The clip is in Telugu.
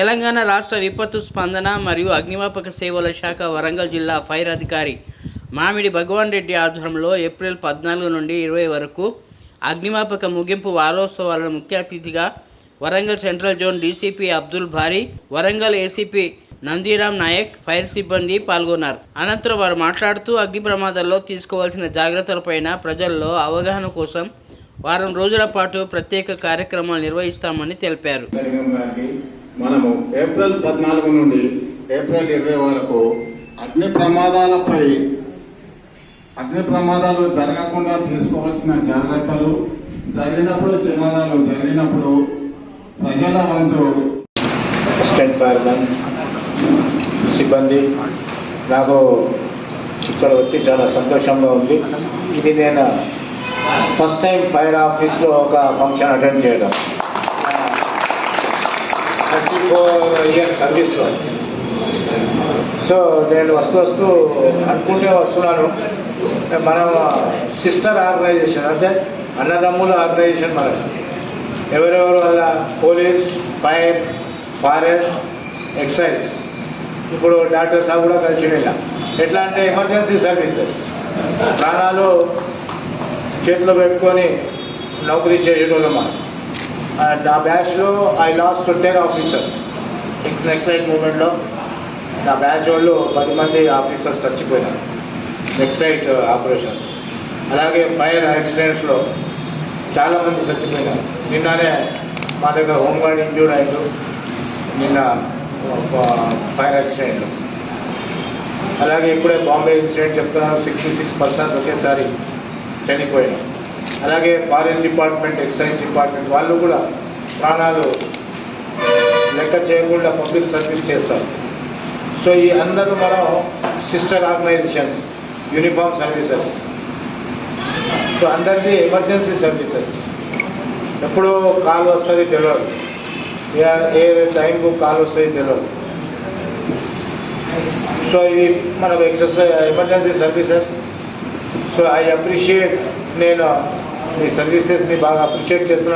తెలంగాణ రాష్ట్ర విపత్తు స్పందన మరియు అగ్నిమాపక సేవల శాఖ వరంగల్ జిల్లా ఫైర్ అధికారి మామిడి భగవాన్ రెడ్డి ఆధ్వర్యంలో ఏప్రిల్ పద్నాలుగు నుండి ఇరవై వరకు అగ్నిమాపక ముగింపు వారోత్సవాలను ముఖ్య అతిథిగా Warangal central zone DCP Abdul Bari Warangal ACP Nandiram Nayak fire సిబ్బంది పాల్గొన్నారు. అనంతరం వారు మాట్లాడుతూ అగ్ని ప్రమాదాల్లో తీసుకోవాల్సిన జాగ్రత్తలపైన ప్రజల్లో అవగాహన కోసం వారం రోజుల పాటు ప్రత్యేక కార్యక్రమాలు నిర్వహిస్తామని తెలిపారు. మనము ఏప్రిల్ పద్నాలుగు నుండి ఏప్రిల్ ఇరవై వరకు అగ్ని ప్రమాదాలపై అగ్ని ప్రమాదాలు జరగకుండా తీసుకోవాల్సిన జాగ్రత్తలు జరిగినప్పుడు చిన్నదాలు జరిగినప్పుడు ప్రజల వంతు అసిస్టెంట్ ఫైర్మెన్ సిబ్బంది నాకు ఇక్కడ వచ్చి చాలా సంతోషంగా ఉంది. ఇది నేను ఫస్ట్ టైం ఫైర్ ఆఫీస్లో ఒక ఫంక్షన్ అటెండ్ చేయడం. థర్టీ ఫోర్ ఇయర్ సర్వీస్లో సో నేను వస్తూ వస్తూ అనుకుంటే వస్తున్నాను. మనం సిస్టర్ ఆర్గనైజేషన్ అంటే అన్నదమ్ముల ఆర్గనైజేషన్ మనది ఎవరెవరు వల్ల పోలీస్ ఫైర్ ఫారెస్ట్ ఎక్సైజ్. ఇప్పుడు డాక్టర్ సాబ్ కూడా కలిసి వెళ్ళాం ఎట్లా అంటే ఎమర్జెన్సీ సర్వీసెస్. ప్రాణాలు చేతిలో పెట్టుకొని నౌకరీ చేసేటోళ్ళం మనం. అండ్ ఆ బ్యాచ్లో I lost ten officers excise మూమెంట్లో నా బ్యాచ్ వాళ్ళు పది మంది ఆఫీసర్స్ చచ్చిపోయినారు. ఎక్సైజ్ ఆపరేషన్ అలాగే ఫైర్ యాక్సిడెంట్స్లో చాలా మంది చచ్చిపోయినారు. నిన్ననే మా దగ్గర హోంగార్డ్ ఇంజూర్ అయ్యారు నిన్న ఫైర్ యాక్సిడెంట్ అలాగే ఇప్పుడే బాంబే ఇన్సిడెంట్ చెప్తున్నారు సిక్స్టీ సిక్స్ పర్సెంట్ ఒకేసారి చనిపోయినారు. అలాగే ఫారిన్ డిపార్ట్మెంట్ ఎక్సైజ్ డిపార్ట్మెంట్ వాళ్ళు కూడా ప్రాణాలు లెక్క చేయకుండా పబ్లిక్ సర్వీస్ చేస్తారు. సో ఈ అందరూ మనం sister organizations uniform services. So అందరిది ఎమర్జెన్సీ సర్వీసెస్. ఎప్పుడు కాల్ వస్తుంది తెలియదు ఏ- ఏ టైంకు కాల్ వస్తుంది తెలియదు సో ఇది మనకు exercise emergency services. So I appreciate నేను ఈ సర్వీసెస్ని బాగా అప్రిషియేట్ చేస్తున్నాను.